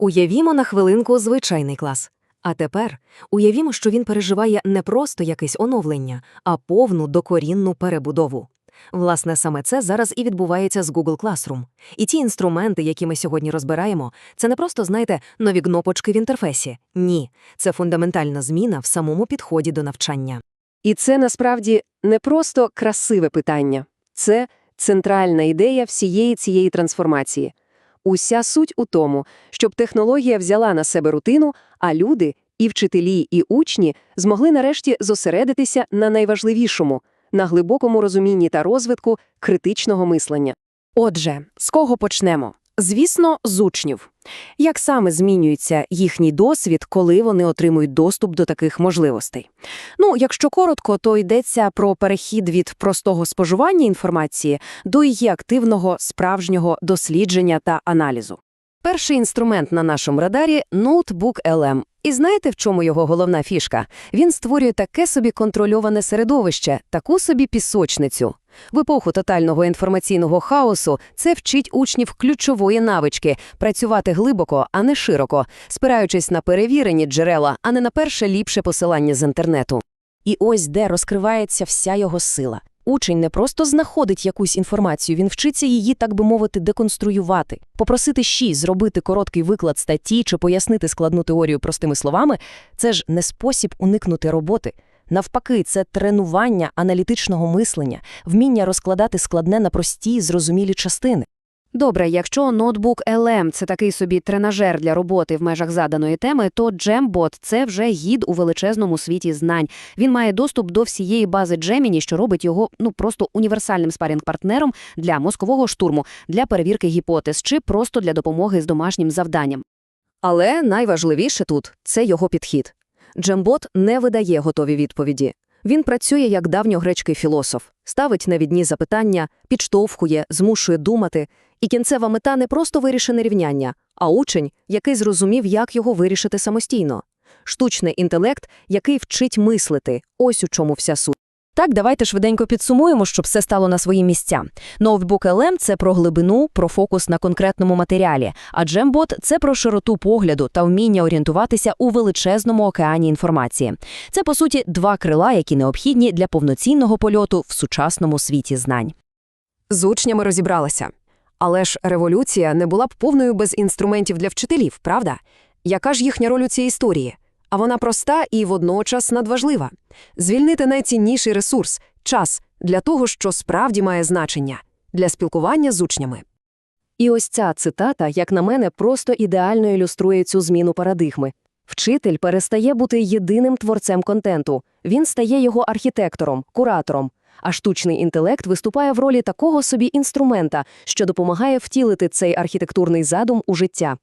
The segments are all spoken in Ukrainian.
Уявімо на хвилинку звичайний клас. А тепер уявімо, що він переживає не просто якесь оновлення, а повну докорінну перебудову. Власне, саме це зараз і відбувається з Google Classroom. І ті інструменти, які ми сьогодні розбираємо, це не просто, знаєте, нові кнопочки в інтерфейсі. Ні, це фундаментальна зміна в самому підході до навчання. І це насправді не просто красиве питання. Це центральна ідея всієї цієї трансформації. Уся суть у тому, щоб технологія взяла на себе рутину, а люди, і вчителі, і учні змогли нарешті зосередитися на найважливішому – на глибокому розумінні та розвитку критичного мислення. Отже, з кого почнемо? Звісно, з учнів. Як саме змінюється їхній досвід, коли вони отримують доступ до таких можливостей? Ну, якщо коротко, то йдеться про перехід від простого споживання інформації до її активного, справжнього дослідження та аналізу. Перший інструмент на нашому радарі – ноутбук LM. І знаєте, в чому його головна фішка? Він створює таке собі контрольоване середовище, таку собі пісочницю. В епоху тотального інформаційного хаосу це вчить учнів ключової навички – працювати глибоко, а не широко, спираючись на перевірені джерела, а не на перше ліпше посилання з інтернету. І ось де розкривається вся його сила. Учень не просто знаходить якусь інформацію, він вчиться її, так би мовити, деконструювати. Попросити щі зробити короткий виклад статті чи пояснити складну теорію простими словами – це ж не спосіб уникнути роботи. Навпаки, це тренування аналітичного мислення, вміння розкладати складне на прості, зрозумілі частини. Добре, якщо ноутбук LM – це такий собі тренажер для роботи в межах заданої теми, то Jamboot – це вже гід у величезному світі знань. Він має доступ до всієї бази Gemini, що робить його ну просто універсальним спарінг-партнером для мозкового штурму, для перевірки гіпотез чи просто для допомоги з домашнім завданням. Але найважливіше тут – це його підхід. Джембот не видає готові відповіді. Він працює як давньогречкий філософ, ставить навідні запитання, підштовхує, змушує думати. І кінцева мета не просто вирішене рівняння, а учень, який зрозумів, як його вирішити самостійно. Штучний інтелект, який вчить мислити. Ось у чому вся суть. Так, давайте швиденько підсумуємо, щоб все стало на свої місця. Ноутбук LM – це про глибину, про фокус на конкретному матеріалі, а Jamboot – це про широту погляду та вміння орієнтуватися у величезному океані інформації. Це, по суті, два крила, які необхідні для повноцінного польоту в сучасному світі знань. З учнями розібралася. Але ж революція не була б повною без інструментів для вчителів, правда? Яка ж їхня роль у цій історії? А вона проста і водночас надважлива. Звільнити найцінніший ресурс – час для того, що справді має значення – для спілкування з учнями. І ось ця цитата, як на мене, просто ідеально ілюструє цю зміну парадигми. Вчитель перестає бути єдиним творцем контенту, він стає його архітектором, куратором, а штучний інтелект виступає в ролі такого собі інструмента, що допомагає втілити цей архітектурний задум у життя.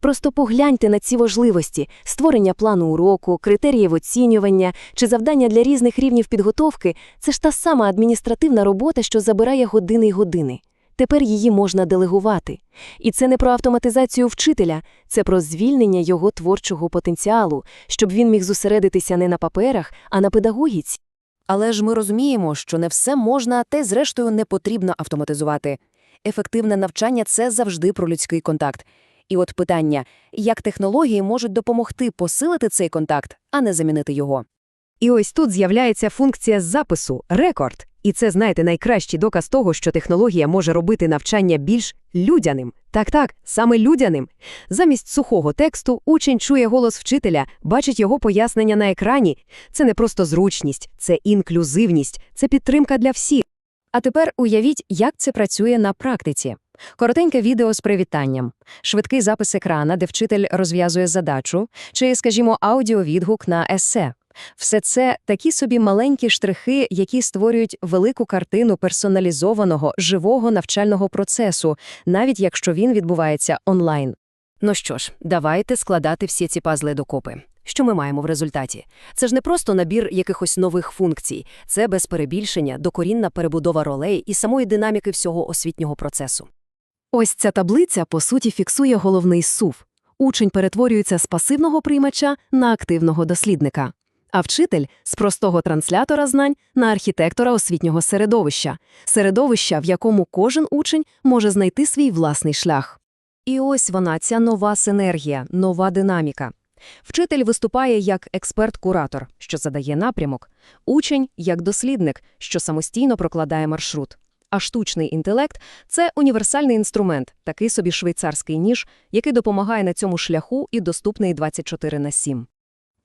Просто погляньте на ці важливості – створення плану уроку, критеріїв оцінювання чи завдання для різних рівнів підготовки – це ж та сама адміністративна робота, що забирає години й години. Тепер її можна делегувати. І це не про автоматизацію вчителя, це про звільнення його творчого потенціалу, щоб він міг зосередитися не на паперах, а на педагогіці. Але ж ми розуміємо, що не все можна, й зрештою не потрібно автоматизувати. Ефективне навчання – це завжди про людський контакт. І от питання, як технології можуть допомогти посилити цей контакт, а не замінити його. І ось тут з'являється функція запису – рекорд. І це, знаєте, найкращий доказ того, що технологія може робити навчання більш людяним. Так-так, саме людяним. Замість сухого тексту учень чує голос вчителя, бачить його пояснення на екрані. Це не просто зручність, це інклюзивність, це підтримка для всіх. А тепер уявіть, як це працює на практиці. Коротеньке відео з привітанням, швидкий запис екрана, де вчитель розв'язує задачу, чи, скажімо, аудіовідгук на есе. Все це такі собі маленькі штрихи, які створюють велику картину персоналізованого, живого навчального процесу, навіть якщо він відбувається онлайн. Ну що ж, давайте складати всі ці пазли докупи. Що ми маємо в результаті? Це ж не просто набір якихось нових функцій, це без перебільшення докорінна перебудова ролей і самої динаміки всього освітнього процесу. Ось ця таблиця, по суті, фіксує головний сув. Учень перетворюється з пасивного приймача на активного дослідника, а вчитель – з простого транслятора знань на архітектора освітнього середовища, середовища, в якому кожен учень може знайти свій власний шлях. І ось вона, ця нова синергія, нова динаміка. Вчитель виступає як експерт-куратор, що задає напрямок, учень – як дослідник, що самостійно прокладає маршрут. А штучний інтелект – це універсальний інструмент, такий собі швейцарський ніж, який допомагає на цьому шляху і доступний 24 на 7.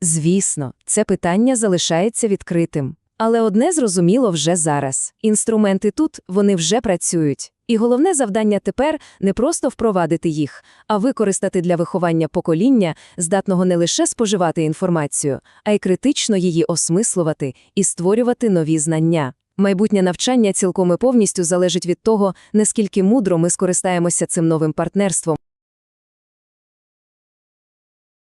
Звісно, це питання залишається відкритим. Але одне зрозуміло вже зараз. Інструменти тут, вони вже працюють. І головне завдання тепер не просто впровадити їх, а використати для виховання покоління, здатного не лише споживати інформацію, а й критично її осмислювати і створювати нові знання. Майбутнє навчання цілком і повністю залежить від того, наскільки мудро ми скористаємося цим новим партнерством.